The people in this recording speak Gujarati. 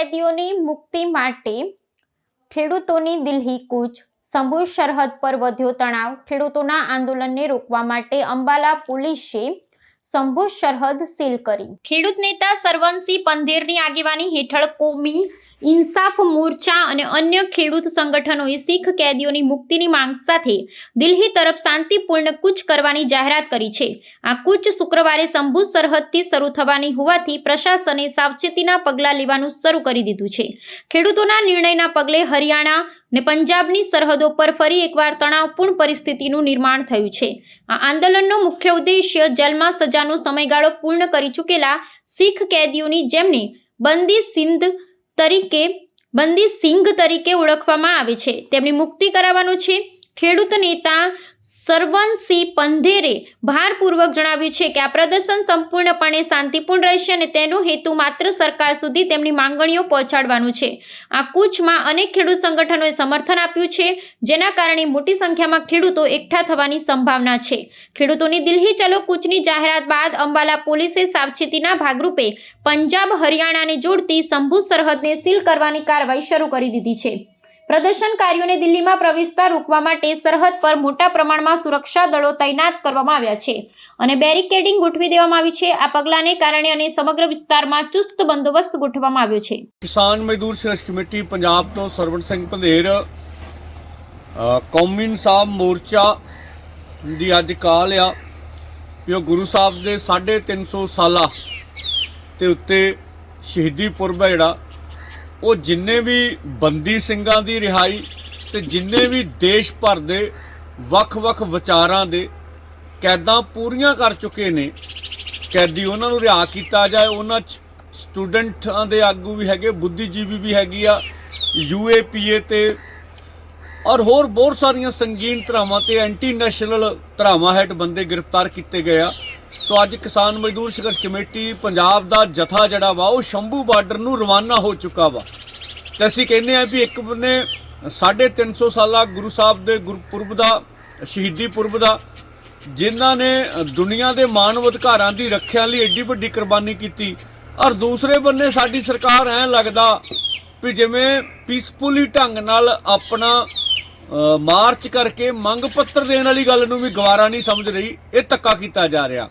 કેદીઓની મુક્તિ માટે ખેડૂતોની દિલ્હી કૂચ. શંભુ સરહદ પર વધ્યો તણાવ. ખેડૂતોના આંદોલનને રોકવા માટે અંબાલા પોલીસે શંભુ સરહદ સીલ કરી. ખેડૂત નેતા સરવનસિંહ પંધેરની આગેવાની હેઠળ કોમી ઇન્સાફ મોરચા અને અન્ય ખેડૂત સંગઠનોએ શીખ કેદીઓની મુક્તિની માંગ સાથે દિલ્હી તરફ શાંતિપૂર્ણ કૂચ કરવાની જાહેરાત કરી છે. આ કૂચ શુક્રવારે શંભુ સરહદથી શરૂ થવાની હોવાથી પ્રશાસને સાવચેતીના પગલાં લેવાનું શરૂ કરી દીધું છે. ખેડૂતોના નિર્ણયના પગલે હરિયાણા ને પંજાબની સરહદો પર ફરી એકવાર તણાવપૂર્ણ પરિસ્થિતિનું નિર્માણ થયું છે. આ આંદોલનનો મુખ્ય ઉદ્દેશ્ય જેલમાં સજાનો સમયગાળો પૂર્ણ કરી ચૂકેલા શીખ કેદીઓની જેમને બંદી સિંધ તરીકે બંદી સિંઘ તરીકે ઓળખવામાં આવે છે. તેમની મુક્તિ કરાવવાનું છે. ખેડૂત નેતા સરવનસિંહ પંધેરે ભારપૂર્વક જણાવ્યું છે કે આ પ્રદર્શન સંપૂર્ણપણે શાંતિપૂર્ણ રહેશે અને તેનો હેતુ માત્ર સરકાર સુધી તેમની માંગણીઓ પહોંચાડવાનું છે. આ કૂચમાં અનેક ખેડૂત સંગઠનોએ સમર્થન આપ્યું છે, જેના કારણે મોટી સંખ્યામાં ખેડૂતો એકઠા થવાની સંભાવના છે. ખેડૂતોની દિલ્હી ચલો કૂચની જાહેરાત બાદ અંબાલા પોલીસે સાવચેતીના ભાગરૂપે પંજાબ, હરિયાણાને જોડતી શંભુ સરહદને સીલ કરવાની કાર્યવાહી શરૂ કરી દીધી છે. પ્રદર્શનકારીઓને દિલ્હીમાં પ્રવેશતા રોકવા માટે સરહદ પર મોટા પ્રમાણમાં સુરક્ષા દળો તૈનાત કરવામાં આવ્યા છે અને બેરિકેડિંગ ગોઠવી દેવામાં આવી છે આ પગલાંને કારણે અને સમગ્ર વિસ્તારમાં ચુસ્ત બંદોબસ્ત ગોઠવવામાં આવ્યો છે ਕਿਸਾਨ ਮਜ਼ਦੂਰ ਸੰਘਰਸ਼ ਕਮੇਟੀ ਪੰਜਾਬ ਤੋਂ ਸਰਵਣ ਸਿੰਘ ਪੰਧੇਰ ਅ, ਕੌਮੀ ਇਨਸਾਫ ਮੋਰਚਾ ਦੀ ਅੱਜ ਕਾਲ ਆ ਵੀ ਉਹ ਗੁਰੂ ਸਾਹਿਬ ਦੇ 350 ਸਾਲਾ ਤੇ ਉੱਤੇ ਸ਼ਹੀਦੀ ਪੁਰਬ ਹੈ ਜਿਹੜਾ ਉਹ ਜਿੰਨੇ ਵੀ ਬੰਦੀ ਸਿੰਘਾਂ ਦੀ ਰਿਹਾਈ ਤੇ ਜਿੰਨੇ ਵੀ ਦੇਸ਼ ਭਰ ਦੇ ਵੱਖ-ਵੱਖ ਵਿਚਾਰਾਂ ਦੇ ਕੈਦਾਂ ਪੂਰੀਆਂ ਕਰ ਚੁੱਕੇ ਨੇ, ਕੈਦੀ ਉਹਨਾਂ ਨੂੰ ਰਿਹਾ ਕੀਤਾ ਜਾਏ, ਉਹਨਾਂ 'ਚ ਸਟੂਡੈਂਟਾਂ ਦੇ ਆਗੂ ਵੀ ਹੈਗੇ, ਬੁੱਧੀਜੀਵੀ ਵੀ ਹੈਗੀ ਆ ਯੂਏਪੀਏ ਤੇ ਔਰ ਹੋਰ ਬਹੁਤ ਸਾਰੀਆਂ ਸੰਗੀਨ ਧਰਾਵਾਂ ਤੇ ਐਂਟੀ ਨੈਸ਼ਨਲ ਧਰਾਵਾਂ ਹੈਡ ਬੰਦੇ ਗ੍ਰਿਫਤਾਰ ਕੀਤੇ ਗਏ ਆ। ਤੋਂ ਅੱਜ ਕਿਸਾਨ ਮਜ਼ਦੂਰ ਸੰਘਰਸ਼ ਕਮੇਟੀ ਪੰਜਾਬ ਦਾ ਜਥਾ ਜਿਹੜਾ ਵਾ, ਉਹ ਸ਼ੰਭੂ ਬਾਰਡਰ ਨੂੰ ਰਵਾਨਾ ਹੋ ਚੁੱਕਾ ਵਾ। ਤੇ ਅਸੀਂ ਕਹਿੰਦੇ ਆ ਵੀ ਇੱਕ ਬੰਨੇ 350 ਸਾਲਾ ਗੁਰੂ ਸਾਹਿਬ ਦੇ ਗੁਰਪੁਰਬ ਦਾ, ਸ਼ਹੀਦੀ ਪੁਰਬ ਦਾ, ਜਿਨ੍ਹਾਂ ਨੇ ਦੁਨੀਆ ਦੇ ਮਾਨਵ ਅਧਿਕਾਰਾਂ ਦੀ ਰੱਖਿਆ ਲਈ ਐਡੀ ਵੱਡੀ ਕੁਰਬਾਨੀ ਕੀਤੀ। ਔਰ ਦੂਸਰੇ ਬੰਨੇ ਸਾਡੀ ਸਰਕਾਰ ਐ ਲੱਗਦਾ ਵੀ ਜਿਵੇਂ ਪੀਸਫੁਲੀ ਢੰਗ ਨਾਲ ਆਪਣਾ ਮਾਰਚ ਕਰਕੇ ਮੰਗ ਪੱਤਰ ਦੇਣ ਵਾਲੀ ਗੱਲ ਨੂੰ ਵੀ ਗਵਾਰਾ ਨਹੀਂ ਸਮਝ ਰਹੀ, ਇਹ ਧੱਕਾ ਕੀਤਾ ਜਾ ਰਿਹਾ।